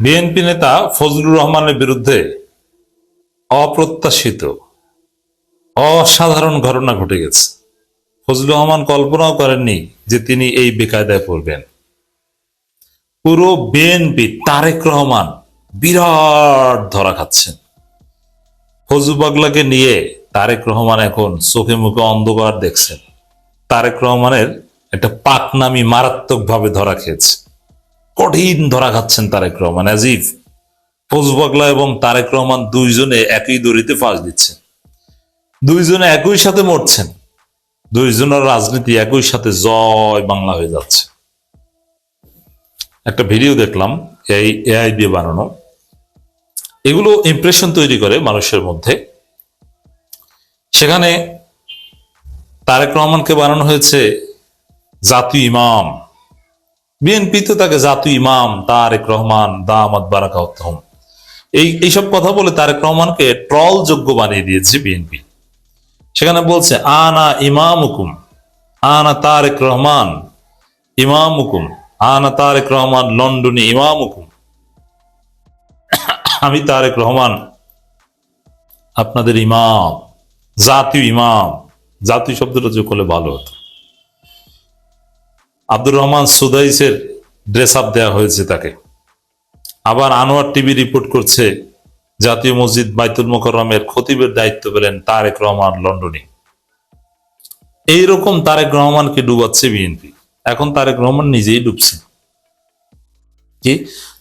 BNP নেতা ফজলুর রহমানের বিরুদ্ধে অপ্রত্যাশিত, অসাধারণ ঘটনা ঘটে গেছে। ফজলুর রহমান কল্পনাও করেননি যে তিনি এই বেকায়দায় পড়বেন। পুরো বিএনপি তারেক রহমান বিরাট ধরা খাচ্ছেন। ফজু পাগলাকে নিয়ে তারেক রহমান এখন চোখে মুখে অন্ধকার দেখছেন। তারেক রহমানের একটা পাকনামি মারাত্মকভাবে ধরা খেয়েছে। কঠিন ধরা খাচ্ছেন তারেক রহমান আজিফ ফজু পাগলা এবং তারেক রহমান দুইজনে একই দড়িতে ফাঁস দিচ্ছেন। দুইজনে একই সাথে মরছেন। দুইজনের রাজনীতি একই সাথে জয় বাংলা হয়ে যাচ্ছে। একটা ভিডিও দেখলাম, এই এআই দিয়ে বানানো। এগুলো ইমপ্রেশন তৈরি করে মানুষের মধ্যে। সেখানে তারেক রহমানকে বানানো হয়েছে জাতীয় ইমাম। বিএনপি তো তাকে জাতীয় ইমাম, তারেক রহমান, দামাত বারাকাউত্তম এই, এইসব কথা বলে তারেক রহমানকে ট্রল যোগ্য বানিয়ে দিয়েছে বিএনপি সেখানে বলছে, আনা ইমাম হুকুম আনা তারেক রহমান ইমাম হুকুম আনা তারেক রহমান লন্ডনে ইমাম হুকুম আমি তারেক রহমান, আপনাদের ইমাম, জাতীয় ইমাম। জাতীয় শব্দটা যোগ করলে ভালো হতো। আব্দুর রহমান সুদাইসের ড্রেস আপ দেওয়া হয়েছে তাকে। আবার আনোয়ার টিভি রিপোর্ট করছে, জাতীয় মসজিদ বাইতুল মোকরমের খতিবের দায়িত্ব পেলেন তারেক রহমান লন্ডনে। এইরকম তারেক রহমানকে ডুবাচ্ছে বিএনপি এখন তারেক রহমান নিজেই ডুবছে। কি?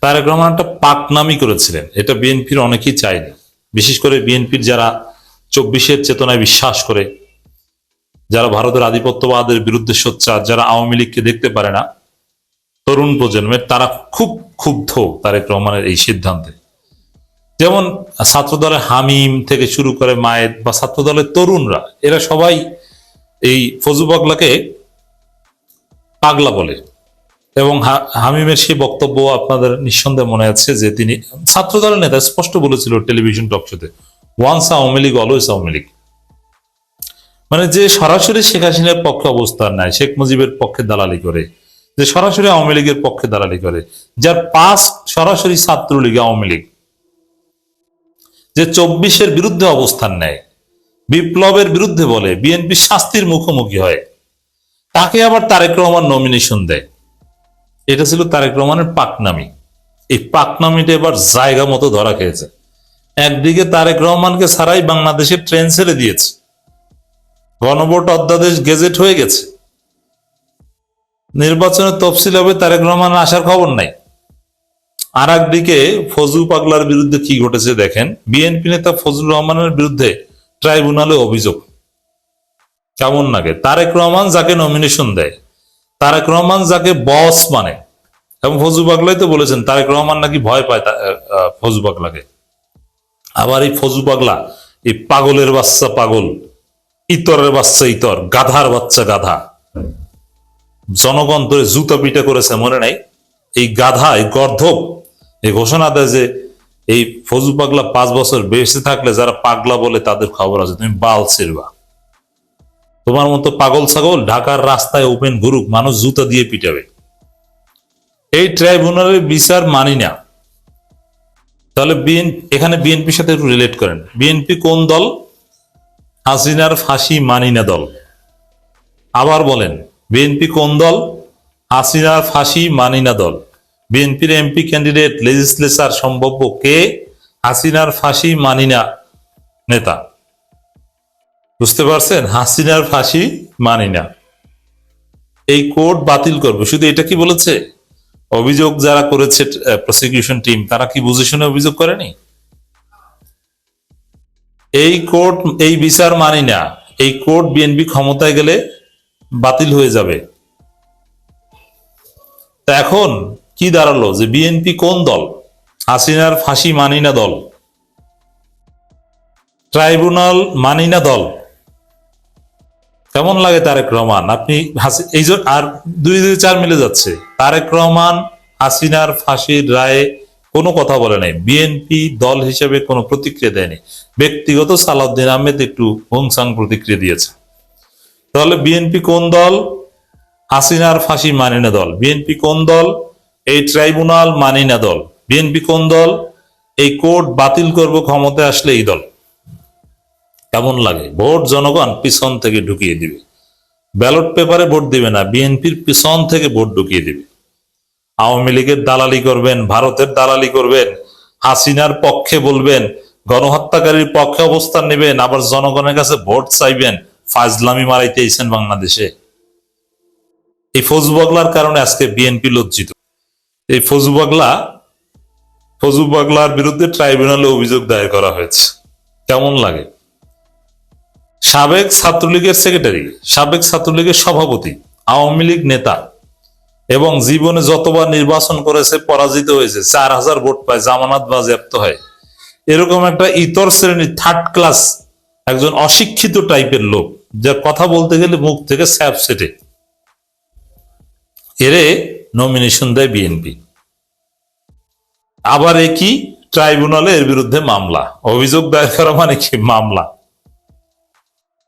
তারেক রহমান একটা পাকনামি করেছিলেন। এটা বিএনপির অনেকেই চায়নি। বিশেষ করে বিএনপির যারা চব্বিশের চেতনায় বিশ্বাস করে যারা ভারতের আধিপত্যবাদের বিরুদ্ধে সোচ্চার, যারা আওয়ামী লীগকে দেখতে পারে না, তরুণ প্রজন্মের তারা খুব ক্ষুব্ধ তারেক রহমানের এই সিদ্ধান্তে। যেমন ছাত্রদলের হামিম থেকে শুরু করে মায়ের বা ছাত্রদলের তরুণরা, এরা সবাই এই ফজু পাগলাকে পাগলা বলে। এবং হামিমের সেই বক্তব্য আপনাদের নিঃসন্দেহে মনে আছে যে তিনি, ছাত্রদলের নেতা স্পষ্ট বলেছিল টেলিভিশন টক শোতে ওয়ান্স আওয়ামী লীগ অলওয়েজ আওয়ামী লীগ। মানে যে সরাসরি শেখ হাসিনার পক্ষে অবস্থান নেয়, শেখ মুজিবের পক্ষে দালালি করে, যে সরাসরি আওয়ামী লীগের পক্ষে দালালি করে, যার পাস সরাসরি ছাত্রলীগ আওয়ামী লীগ, যে চব্বিশের বিরুদ্ধে অবস্থান নেয়, বিপ্লবের বিরুদ্ধে বলে, বিএনপি শাস্তির মুখোমুখি হয়, তাকে আবার তারেক রহমান নমিনেশন দেয়। এটা ছিল তারেক রহমানের পাকনামি। এই পাকনামিটা এবার জায়গা মতো ধরা খেয়েছে। একদিকে তারেক রহমানকে ছাড়াই বাংলাদেশের ট্রেন ছেড়ে দিয়েছে। গণভোট অধ্যাদেশ গেজেট হয়ে গেছে। নির্বাচনের তফসিল হবে তারেক রহমান আসার খবর নাই। আর একদিকে ফজু পাগলার বিরুদ্ধে কি ঘটেছে দেখেন। বিএনপি নেতা ফজলুর রহমানের বিরুদ্ধে ট্রাইব্যুনালে অভিযোগ। কেমন লাগে? তারেক রহমান যাকে নমিনেশন দেয়, তারেক রহমান যাকে বস মানে। এবং ফজু পাগলাই তো বলেছেন, তারেক রহমান নাকি ভয় পায় ফজু পাগলাকে। আবার এই ফজু পাগলা, এই পাগলের বাচ্চা পাগল। ইতরের বাচ্চা ইতর, গাধার বাচ্চা গাধা। জনগণ ধরে জুতা পিটা করেছে, মনে নাই? এই গাধা, এই গর্ধব, এই ঘোষণা দেয় যে এই ফজু পাগলা পাঁচ বছর বেঁচে থাকলে যারা পাগলা বলে তাদের খবর আছে, তুমি বাল ছেড়বা। তোমার মতো পাগল ছাগল ঢাকার রাস্তায় ওপেন ঘুরুক, মানুষ জুতা দিয়ে পিটাবে। এই ট্রাইব্যুনালের বিচার মানি না। তাহলে এখানে বিএনপির সাথে একটু রিলেট করেন। বিএনপি কোন দল? হাসিনার ফাঁসি মানি না দল। আবার বলেন, বিএনপি কোন দল? হাসিনার ফাঁসি মানি না দল। বিএনপির এমপি ক্যান্ডিডেট, লেজিসলেচার সম্ভাব্য কে? হাসিনার ফাঁসি মানি না নেতা। বুঝতে পারছেন? হাসিনার ফাঁসি মানি না। এই কোর্ট বাতিল করবে। শুধু এটা কি বলেছে? অভিযোগ যারা করেছে প্রসিকিউশন টিম তারা কি বুঝে শুনে অভিযোগ করেনি? এই কোর্ট, এই বিচার মানি না। এই কোর্ট বিএনপি ক্ষমতায় গেলে বাতিল হয়ে যাবে। তা এখন কি দাঁড়াল যে বিএনপি কোন দল? হাসিনার ফাঁসি মানি না দল। ট্রাইব্যুনাল মানি না দল। কেমন লাগে তারেক রহমান? আপনি এই আর দুই দুই চার মিলে যাচ্ছে। তারেক রহমান হাসিনার ফাঁসির রায়ে কোনো কথা বলে নাই। বিএনপি দল হিসেবে কোনো প্রতিক্রিয়া দেয়নি। ব্যক্তিগত সালাউদ্দিন আহমেদ একটু হোংসাং প্রতিক্রিয়া দিয়েছে। তাহলে বিএনপি কোন দল? হাসিনার ফাঁসি মানি না দল। বিএনপি কোন দল? এই ট্রাইব্যুনাল মানি না দল। বিএনপি কোন দল? এই কোর্ট বাতিল করব ক্ষমতায় আসলে এই দল। কেমন লাগে? ভোট জনগণ পিছন থেকে ঢুকিয়ে দিবে। ব্যালট পেপারে ভোট দিবে না। বিএনপির পিছন থেকে ভোট ঢুকিয়ে দিবে। আওয়ামী লীগের দালালি করবেন, ভারতের দালালি করবেন, হাসিনার পক্ষে বলবেন, গণহত্যাকারীর পক্ষে অবস্থান নেবেন, আবার জনগণের কাছে ভোট চাইবেন, ফাজলামি মারাইতেইছেন বাংলাদেশে। এই ফজুবাগলার কারণে আজকে বিএনপি লজ্জিত। এই ফজুবাগলা, ফজুবাগলার বিরুদ্ধে ট্রাইব্যুনালে অভিযোগ দায়ের করা হয়েছে। কেমন লাগে? সাবেক ছাত্রলীগের সেক্রেটারি, সাবেক ছাত্রলীগের সভাপতি, আওয়ামী লীগ নেতা এবং জীবনে যতবার নির্বাচন করেছে, পরাজিত হয়েছে, চার হাজার ভোট পায়, জামানত বাজেয়াপ্ত হয়। এরকম একটা ইতর শ্রেণির থার্ড ক্লাস একজন অশিক্ষিত টাইপের লোক, যার কথা বলতে গেলে মুখ থেকে স্যাপ সেটে এরে নমিনেশন দেয় বিএনপি আবার একই ট্রাইব্যুনালে এর বিরুদ্ধে মামলা। অভিযোগ দায়ের করা মানে কি? মামলা।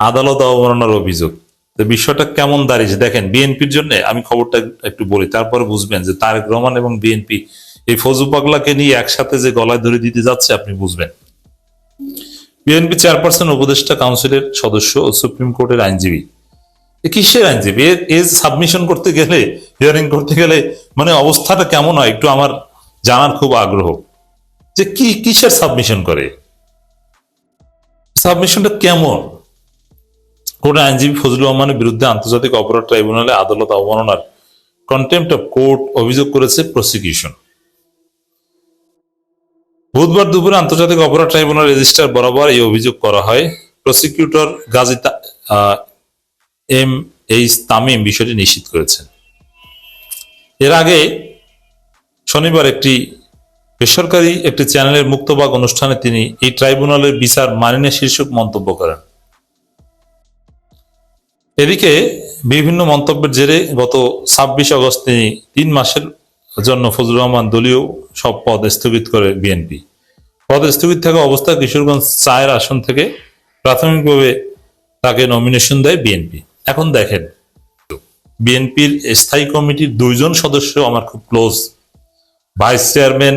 আদালত অবমাননার অভিযোগ। বিষয়টা কেমন দাঁড়িয়েছে দেখেন, বিএনপির জন্য আমি খবরটা একটু বলি, তারপরে বুঝবেন যে তারেক রহমান এবং বিএনপি এই ফজু পাগলাকে নিয়ে একসাথে যে গলায় ধরে দিতে যাচ্ছে, আপনি বুঝবেন। বিএনপি চেয়ারপারসন, উপদেষ্টা কাউন্সিলের সদস্য ও সুপ্রিম কোর্টের আইনজীবী। কিসের আইনজীবী? এর সাবমিশন করতে গেলে, হিয়ারিং করতে গেলে মানে অবস্থাটা কেমন হয়? একটু আমার জানার খুব আগ্রহ। যে কি, কিসের সাবমিশন করে? সাবমিশনটা কেমন? কোর্ট আইনজীবী ফজলুর রহমানের বিরুদ্ধে আন্তর্জাতিক অপরাধ ট্রাইব্যুনালে আদালত অবমাননার কন্টেম্পট অফ কোর্ট অভিযোগ করেছে প্রসিকিউশন বুধবার দুপুরে আন্তর্জাতিক অপরাধ ট্রাইব্যুনাল রেজিস্ট্রার বরাবর এই অভিযোগ করা হয়। Prosecutor Gazi M H Tamim বিষয়টি নিশ্চিত করেছেন। এর আগে শনিবার একটি বেসরকারি একটি চ্যানেলের মুক্তবাগ অনুষ্ঠানে তিনি এই ট্রাইব্যুনালের বিচার মানিনে শীর্ষক মন্তব্য করেন। এদিকে বিভিন্ন মন্তব্যের জেরে গত ছাব্বিশ আগস্ট তিনি তিন মাসের জন্য ফজলুর রহমান দলীয় সব পদ স্থগিত করে বিএনপি। পদ স্থগিত থাকা অবস্থায় কিশোরগঞ্জ চায়ের আসন থেকে প্রাথমিকভাবে তাকে নমিনেশন দেয় বিএনপি। এখন দেখেন, বিএনপির স্থায়ী কমিটির দুইজন সদস্য আমার খুব ক্লোজ ভাইস চেয়ারম্যান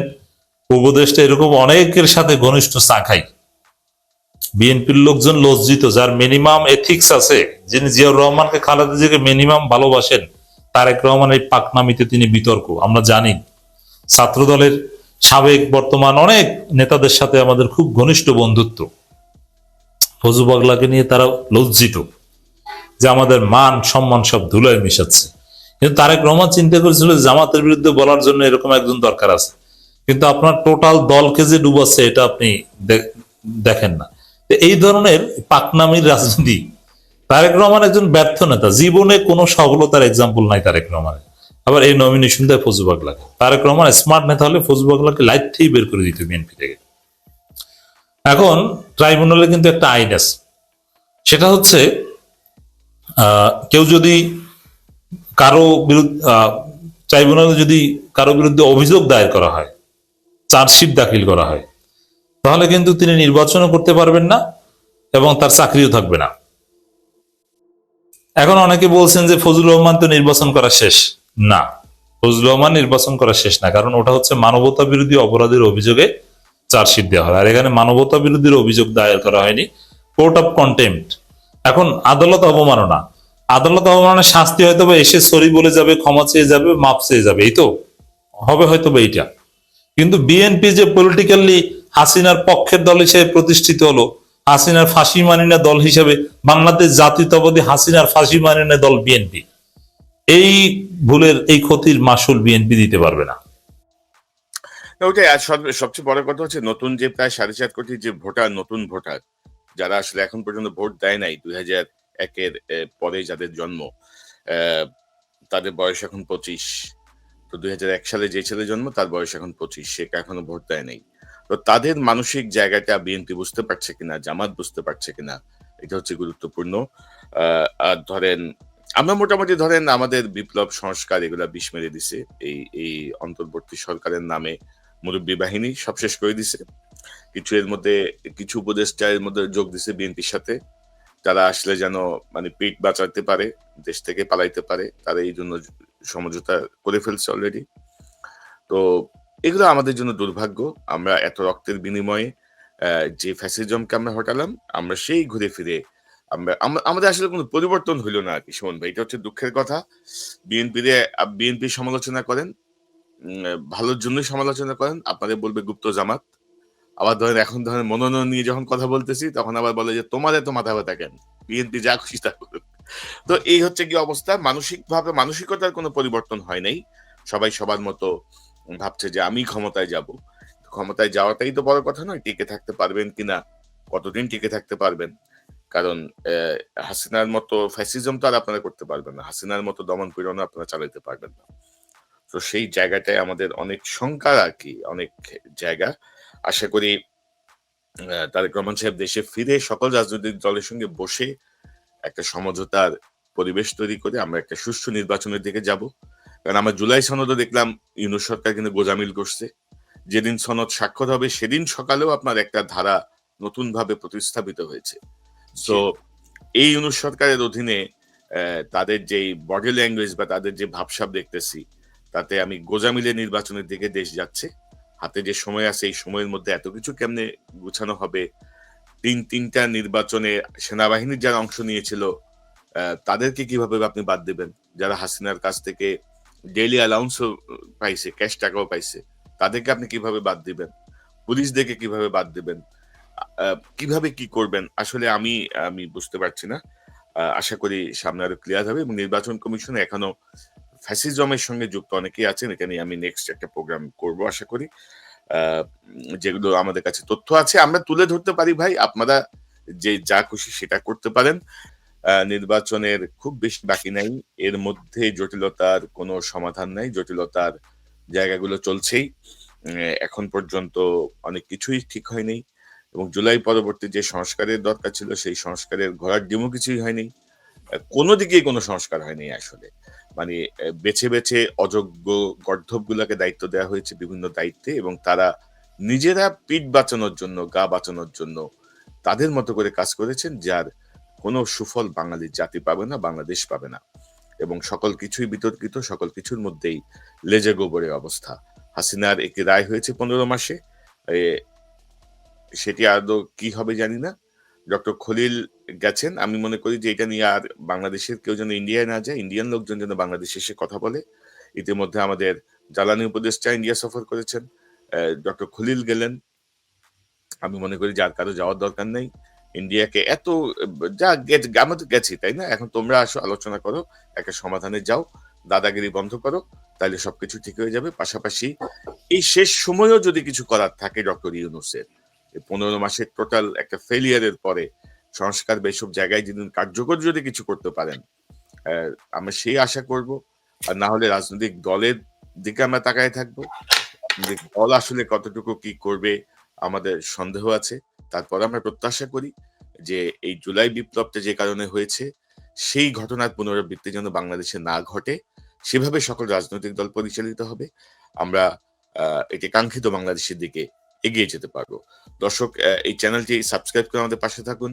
উপদেষ্টা এরকম অনেকের সাথে ঘনিষ্ঠ চা খাই। বিএনপির লোকজন লজ্জিত, যার মিনিমাম এথিক্স আছে। যিনি জিয়াউর রহমানকে খালেদা জিয়াকে মিনিমাম ভালোবাসেন, তারেক রহমান এই পাকনামিতে তিনি বিতর্ক, আমরা জানি। ছাত্র দলের সাবেক বর্তমান অনেক নেতাদের সাথে আমাদের খুব ঘনিষ্ঠ বন্ধুত্ব। ফজু পাগলাকে নিয়ে তারা লজ্জিত, যে আমাদের মান, সম্মান সব ধুলোয় মিশাচ্ছে। কিন্তু তারেক রহমান চিন্তা করেছিল জামাতের বিরুদ্ধে বলার জন্য এরকম একজন দরকার আছে। কিন্তু আপনার টোটাল দলকে যে ডুবাচ্ছে, এটা আপনি দেখেন না। এই ধরনের পাকনামির রাজনীতি, তারেক রহমান একজন ব্যর্থ নেতা, জীবনে কোনো সফলতার এক্সাম্পল নাই তারেক রহমানের। আবার এই নমিনেশন দেয় ফজু পাগলাকে তারেক রহমান স্মার্ট নেতা হলে ফজু পাগলাকে লাইট থেকেই বের করে দিত বিএনপি থেকে। এখন ট্রাইব্যুনালে কিন্তু একটা আইন আছে। সেটা হচ্ছে কেউ যদি কারও বিরুদ্ধে ট্রাইব্যুনালে যদি কারও বিরুদ্ধে অভিযোগ দায়ের করা হয় চার্জশিট দাখিল করা হয় তাহলে কিন্তু তিনি নির্বাচনও করতে পারবেন না এবং তার চাকরিও থাকবে না। এখন অনেকে বলছেন যে ফজলুর রহমান তো নির্বাচন করা শেষ। না, ফজলুর রহমান নির্বাচন করা শেষ না, কারণ ওটা হচ্ছে মানবতা বিরোধী অপরাধের অভিযোগে চার্জশিট দেওয়া হয়। আর এখানে মানবতা বিরোধীর অভিযোগ দায়ের করা হয়নি। Court of contempt. এখন আদালত অবমাননা। আদালত অবমাননার শাস্তি হয়তো বা এসে সরি বলে যাবে, ক্ষমা চেয়ে যাবে মাপ চেয়ে যাবে, এই তো। হবে হয়তো বা এইটা। কিন্তু বিএনপি যে পলিটিক্যালি হাসিনার পক্ষের দল হিসেবে প্রতিষ্ঠিত হলো। হাসিনার ফাঁসি মানি না দল হিসেবে বাংলাদেশ জাতীয়তাবাদী হাসিনার ফাঁসি মানি না দল বিএনপি। এই ভুলের, এই ক্ষতির মাসুল বিএনপি দিতে পারবে না। ওটাই, আর সবচেয়ে বড় কথা হচ্ছে নতুন যে প্রায় সাড়ে চার কোটি যে ভোটার, নতুন ভোটার, যারা আসলে এখন পর্যন্ত ভোট দেয় নাই, দুই হাজার একের পরে যাদের জন্ম তাদের বয়স এখন পঁচিশ। তো দুই হাজার এক সালে যে ছেলে জন্ম, তার বয়স এখন পঁচিশ, সে এখনও ভোট দেয় নাই। তো তাদের মানসিক জায়গাটা বিএনপি বুঝতে পারছে কিনা, জামাত বুঝতে পারছে কিনা, এটা হচ্ছে গুরুত্বপূর্ণ। আর ধরেন, আমরা মোটামুটি ধরেন আমাদের বিপ্লব সংস্কার এগুলা বিষ মেরে দিছে। এই এই অন্তর্বর্তী সরকারের নামে মুরব্বী বাহিনী সব শেষ করে দিছে। কিছু এর মধ্যে, কিছু উপদেষ্টা এর মধ্যে যোগ দিছে বিএনপির সাথে। তারা আসলে যেন মানে পেট বাঁচাতে পারে, দেশ থেকে পালাইতে পারে, তারা এই জন্য সমঝোতা করে ফেলছে অলরেডি তো এগুলো আমাদের জন্য দুর্ভাগ্য। আমরা এত রক্তের বিনিময়ে যে ফ্যাসিজমকে আমরা হটালাম, আমরা সেই ঘুরে ফিরে, আমরা আমাদের আসলে কোনো পরিবর্তন হইল না আর কি, সুমন ভাই। এটা হচ্ছে দুঃখের কথা। বিএনপি বিএনপি সমালোচনা করেন ভালোর জন্যই সমালোচনা করেন। আপনাদের বলবে গুপ্ত জামাত। আবার ধরেন এখন ধরেন মনোনয়ন নিয়ে যখন কথা বলতেছি, তখন আবার বলে যে, তোমার এত মাথা ব্যথা কেন? বিএনপি যা খুশি তা করুক। তো এই হচ্ছে কি অবস্থা। মানসিকভাবে মানসিকতার কোনো পরিবর্তন হয় নাই। সবাই সবার মতো ভাবছে যে আমি ক্ষমতায় যাব। ক্ষমতায় যাওয়াটাই তো বড় কথা নয়, টিকে থাকতে পারবেন কিনা কতদিন টিকে থাকতে পারবেন। কারণ হাসিনার মতো ফ্যাসিজম তো আর আপনারা করতে পারবেন না। হাসিনার মতো দমন পীড়ন আপনারা চালাতে পারবেন না। তো সেই জায়গাটায় আমাদের অনেক শঙ্কা আর কি, অনেক জায়গা। আশা করি তারেক রহমান সাহেব দেশে ফিরে সকল রাজনৈতিক দলের সঙ্গে বসে একটা সমঝোতার পরিবেশ তৈরি করে আমরা একটা সুষ্ঠু নির্বাচনের দিকে যাব। কারণ আমরা জুলাই সনদও দেখলাম ইউনুস সরকার কিন্তু গোজামিল করছে। যেদিন সনদ স্বাক্ষর হবে সেদিন সকালেও আপনার একটা ধারা নতুন ভাবে প্রতিস্থাপিত হয়েছে। তো এই ইউনুস সরকারের অধীনে তাদের যেই বডি ল্যাঙ্গুয়েজ বা তাদের যে ভাবসাব দেখতেছি তাতে আমি গোজামিলে নির্বাচনের দিকে দেশ যাচ্ছে। হাতে যে সময় আছে এই সময়ের মধ্যে এত কিছু কেমনে গুছানো হবে? তিন তিনটা নির্বাচনে সেনাবাহিনীর যারা অংশ নিয়েছিল তাদেরকে কীভাবে আপনি বাদ দেবেন? যারা হাসিনার কাছ থেকে ডেইলি অ্যালাউন্সও পাইছে, ক্যাশ টাকাও পাইছে। তাদেরকে আপনি কীভাবে বাদ দিবেন? পুলিশদেরকে কীভাবে বাদ দিবেন? কীভাবে কি করবেন? আসলে আমি আমি বুঝতে পারছি না। আশা করি সামনে আরও ক্লিয়ার হবে এবং নির্বাচন কমিশনে এখনও ফ্যাসিজমের সঙ্গে যুক্ত অনেকেই আছেন, এটা নিয়ে আমি নেক্সট একটা প্রোগ্রাম করব আশা করি। যেগুলো আমাদের কাছে তথ্য আছে, আমরা তুলে ধরতে পারি ভাই, আপনারা যে যা খুশি সেটা করতে পারেন। নির্বাচনের খুব বেশি বাকি নাই। এর মধ্যে জটিলতার কোনো সমাধান নাই। জটিলতার জায়গাগুলো চলছেই। এখন পর্যন্ত অনেক কিছুই ঠিক হয়নি এবং জুলাই পরবর্তী যে সংস্কারের দরকার ছিল, সেই সংস্কারের ঘোড়ার ডিমও কিছুই হয়নি। কোনো দিকেই কোনো সংস্কার হয়নি আসলে। মানে বেছে বেছে অযোগ্য গর্ধবগুলোকে দায়িত্ব দেওয়া হয়েছে বিভিন্ন দায়িত্বে এবং তারা নিজেরা পিঠ বাঁচানোর জন্য, গা বাঁচানোর জন্য তাদের মতো করে কাজ করেছেন, যার কোনো সুফল বাঙালি জাতি পাবে না, বাংলাদেশ পাবে না। এবং সকল কিছুই বিতর্কিত, সকল কিছুর মধ্যেই লেজে গোবরে অবস্থা। হাসিনার একটি রায় হয়েছে পনেরো মাসে। সেটি আদৌ কি হবে জানি না। ডক্টর খলিল গেছেন। আমি মনে করি যে এটা নিয়ে আর বাংলাদেশের কেউ যেন ইন্ডিয়ায় না যায়, ইন্ডিয়ান লোকজন যেন বাংলাদেশে এসে কথা বলে। ইতিমধ্যে আমাদের জ্বালানি উপদেষ্টা ইন্ডিয়া সফর করেছেন। ডক্টর খলিল গেলেন। আমি মনে করি যার কারও যাওয়ার দরকার নেই। ইন্ডিয়াকে এত, যা আমরা তো গেছি, তাই না? এখন তোমরা আসো, আলোচনা করো, একটা সমাধানে যাও, দাদাগিরি বন্ধ করো তাহলে সবকিছু ঠিক হয়ে যাবে। পাশাপাশি এই শেষ সময়ও যদি কিছু করার থাকে ডক্টর ইউনুসের পনেরো মাসের টোটাল একটা ফেলিয়ারের পরে, সংস্কার বা এইসব জায়গায় যদি কার্যকর যদি কিছু করতে পারেন আমরা সেই আশা করব। আর না হলে রাজনৈতিক দলের দিকে আমরা তাকায় থাকব। দল আসলে কতটুকু কি করবে, আমাদের সন্দেহ আছে। তারপর আমরা প্রত্যাশা করি যে এই জুলাই বিপ্লবটা যে কারণে হয়েছে, সেই ঘটনার পুনরাবৃত্তি যেন বাংলাদেশে না ঘটে, সেভাবে সকল রাজনৈতিক দল পরিচালিত হবে। আমরা এটি কাঙ্ক্ষিত বাংলাদেশের দিকে এগিয়ে যেতে পারব। দর্শক এই চ্যানেলটি সাবস্ক্রাইব করে আমাদের পাশে থাকুন।